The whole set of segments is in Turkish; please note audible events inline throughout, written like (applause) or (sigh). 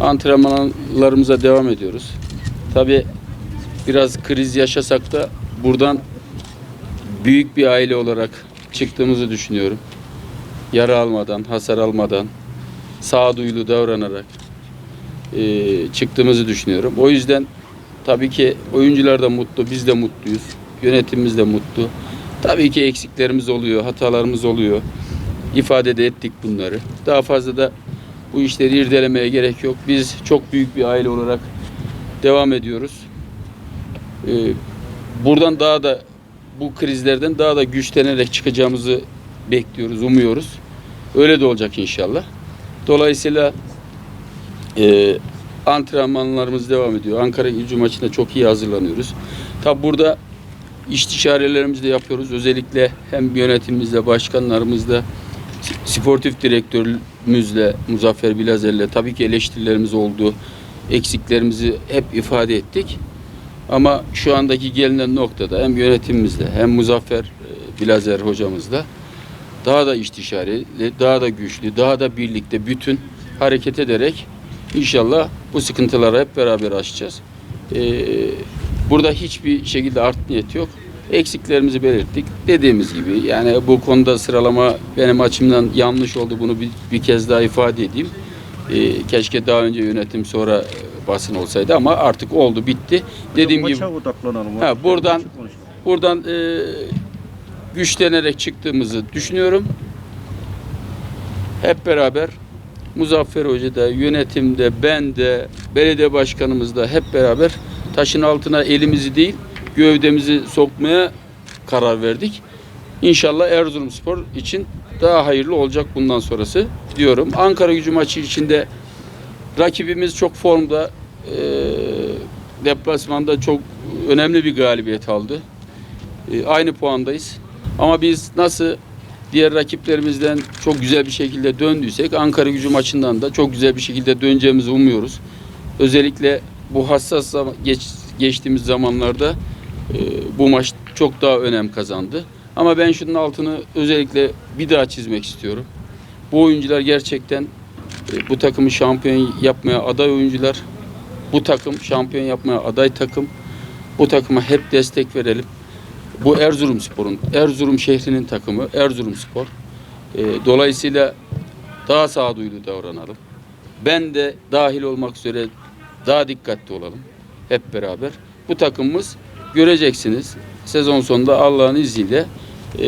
Antrenmanlarımıza devam ediyoruz. Tabi biraz kriz yaşasak da buradan büyük bir aile olarak çıktığımızı düşünüyorum. Yara almadan, hasar almadan, sağduyulu davranarak e, çıktığımızı düşünüyorum. O yüzden tabii ki oyuncular da mutlu, biz de mutluyuz. Yönetimimiz de mutlu. Tabii ki eksiklerimiz oluyor, hatalarımız oluyor. İfade de ettik bunları. Daha fazla da bu işleri irdelemeye gerek yok. Biz çok büyük bir aile olarak devam ediyoruz. Ee, buradan daha da bu krizlerden daha da güçlenerek çıkacağımızı bekliyoruz, umuyoruz. Öyle de olacak inşallah. Dolayısıyla e, antrenmanlarımız devam ediyor. Ankara gücü maçına çok iyi hazırlanıyoruz. Tabi burada istişarelerimizi de yapıyoruz. Özellikle hem yönetimimizle, başkanlarımızla, sportif direktörümüzle, Muzaffer Bilazer'le tabii ki eleştirilerimiz oldu. Eksiklerimizi hep ifade ettik. Ama şu andaki gelinen noktada hem yönetimimizle hem Muzaffer e, Bilazer hocamızla daha da istişareli, daha da güçlü, daha da birlikte bütün hareket ederek inşallah bu sıkıntıları hep beraber aşacağız. Ee, burada hiçbir şekilde art niyet yok. Eksiklerimizi belirttik. Dediğimiz gibi yani bu konuda sıralama benim açımdan yanlış oldu. Bunu bir, bir kez daha ifade edeyim. Ee, keşke daha önce yönetim sonra basın olsaydı ama artık oldu bitti. Dediğim gibi Maça odaklanalım. Ha, buradan- buradan e, güçlenerek çıktığımızı düşünüyorum. Hep beraber Muzaffer Hoca da, yönetimde, ben de, belediye başkanımız da hep beraber taşın altına elimizi değil, gövdemizi sokmaya karar verdik. İnşallah Erzurumspor için daha hayırlı olacak bundan sonrası diyorum. Ankara gücü maçı içinde rakibimiz çok formda. Ee, deplasmanda çok önemli bir galibiyet aldı. Ee, aynı puandayız. Ama biz nasıl diğer rakiplerimizden çok güzel bir şekilde döndüysek Ankara gücü maçından da çok güzel bir şekilde döneceğimizi umuyoruz. Özellikle bu hassas zaman, geç, geçtiğimiz zamanlarda e, bu maç çok daha önem kazandı. Ama ben şunun altını özellikle bir daha çizmek istiyorum. Bu oyuncular gerçekten e, bu takımı şampiyon yapmaya aday oyuncular. Bu takım şampiyon yapmaya aday takım. Bu takıma hep destek verelim. Bu Erzurumspor'un, Erzurum şehrinin takımı Erzurumspor. E, dolayısıyla daha sağduyulu davranalım. Ben de dahil olmak üzere daha dikkatli olalım. Hep beraber. Bu takımımız göreceksiniz. Sezon sonunda Allah'ın izniyle e,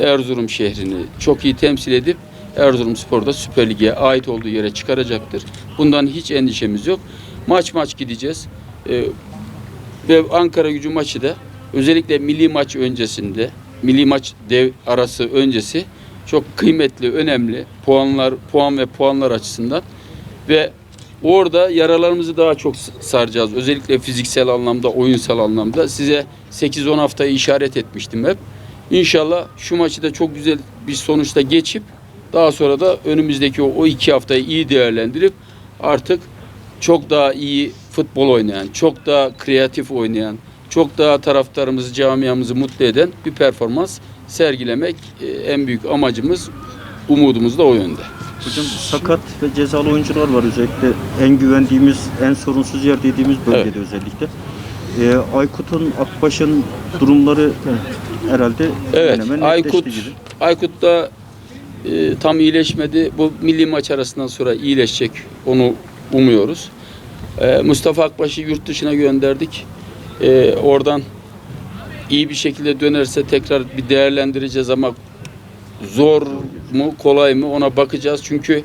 Erzurum şehrini çok iyi temsil edip Erzurumspor'da Süper Lig'e ait olduğu yere çıkaracaktır. Bundan hiç endişemiz yok. Maç maç gideceğiz. E, ve Ankara gücü maçı da özellikle milli maç öncesinde, milli maç dev arası öncesi çok kıymetli, önemli puanlar, puan ve puanlar açısından ve orada yaralarımızı daha çok saracağız. Özellikle fiziksel anlamda, oyunsal anlamda. Size 8-10 haftayı işaret etmiştim hep. İnşallah şu maçı da çok güzel bir sonuçta geçip daha sonra da önümüzdeki o, o iki haftayı iyi değerlendirip artık çok daha iyi futbol oynayan, çok daha kreatif oynayan, çok daha taraftarımızı, camiamızı mutlu eden bir performans sergilemek e, en büyük amacımız, umudumuz da o yönde. Hocam sakat ve cezalı oyuncular var özellikle en güvendiğimiz, en sorunsuz yer dediğimiz bölgede özellikle. Ee, Aykut'un, Akbaş'ın durumları herhalde Evet, hemen Aykut gibi. Aykut da e, tam iyileşmedi. Bu milli maç arasından sonra iyileşecek. Onu umuyoruz. E, Mustafa Akbaş'ı yurt dışına gönderdik. E, oradan iyi bir şekilde dönerse tekrar bir değerlendireceğiz ama zor mu kolay mı ona bakacağız. Çünkü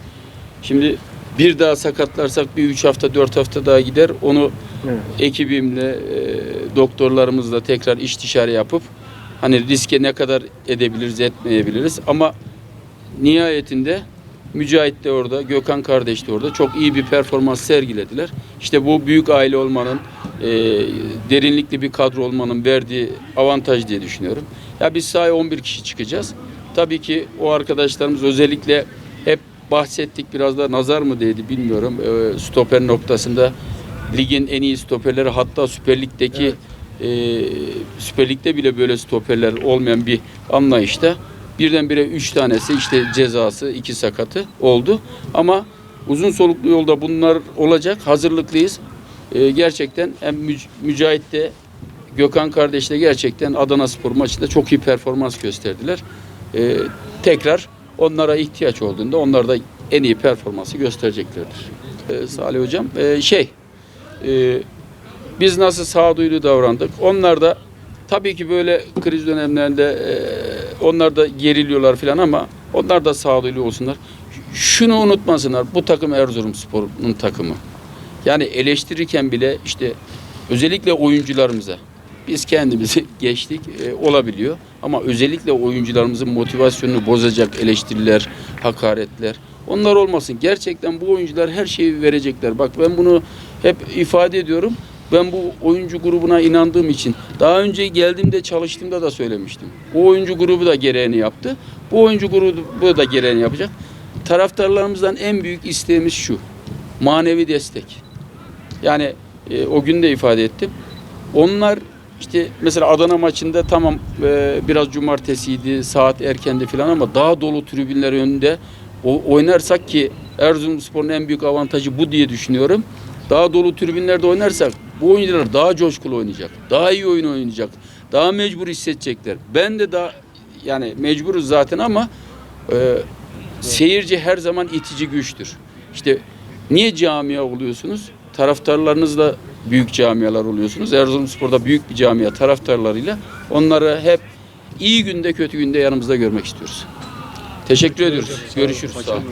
şimdi bir daha sakatlarsak bir üç hafta dört hafta daha gider. Onu Evet. ekibimle e, doktorlarımızla tekrar istişare yapıp hani riske ne kadar edebiliriz etmeyebiliriz ama nihayetinde Mücahit de orada, Gökhan kardeş de orada çok iyi bir performans sergilediler. İşte bu büyük aile olmanın, e, derinlikli bir kadro olmanın verdiği avantaj diye düşünüyorum. Ya biz sahaya 11 kişi çıkacağız. Tabii ki o arkadaşlarımız özellikle hep bahsettik biraz da nazar mı değdi bilmiyorum. E, stoper noktasında ligin en iyi stoperleri hatta Süper Lig'deki e, Süper Lig'de bile böyle stoperler olmayan bir anlayışta birdenbire üç tanesi işte cezası iki sakatı oldu ama Uzun soluklu yolda bunlar olacak. Hazırlıklıyız. Ee, gerçekten hem Müc- Mücahit de Gökhan kardeş de gerçekten Adana Spor maçında çok iyi performans gösterdiler. Ee, tekrar onlara ihtiyaç olduğunda onlar da en iyi performansı göstereceklerdir. Ee, Salih Hocam e, şey e, biz nasıl sağduyulu davrandık? Onlar da tabii ki böyle kriz dönemlerinde e, onlar da geriliyorlar falan ama onlar da sağduyulu olsunlar. Şunu unutmasınlar. Bu takım Erzurumspor'un takımı. Yani eleştirirken bile işte özellikle oyuncularımıza biz kendimizi (laughs) geçtik e, olabiliyor ama özellikle oyuncularımızın motivasyonunu bozacak eleştiriler, hakaretler onlar olmasın. Gerçekten bu oyuncular her şeyi verecekler. Bak ben bunu hep ifade ediyorum. Ben bu oyuncu grubuna inandığım için daha önce geldiğimde çalıştığımda da söylemiştim. Bu oyuncu grubu da gereğini yaptı. Bu oyuncu grubu da gereğini yapacak. Taraftarlarımızdan en büyük isteğimiz şu. Manevi destek. Yani e, o gün de ifade ettim. Onlar işte mesela Adana maçında tamam e, biraz cumartesiydi, saat erkendi falan ama daha dolu tribünler önünde o, oynarsak ki Erzurumspor'un en büyük avantajı bu diye düşünüyorum. Daha dolu tribünlerde oynarsak bu oyuncular daha coşkulu oynayacak. Daha iyi oyun oynayacak. Daha mecbur hissedecekler. Ben de daha yani mecburuz zaten ama e, seyirci her zaman itici güçtür. İşte niye camia oluyorsunuz? Taraftarlarınızla büyük camialar oluyorsunuz. Erzurumspor'da büyük bir camia taraftarlarıyla onları hep iyi günde kötü günde yanımızda görmek istiyoruz. Teşekkür ediyoruz. Görüşürüz. Sağ olun.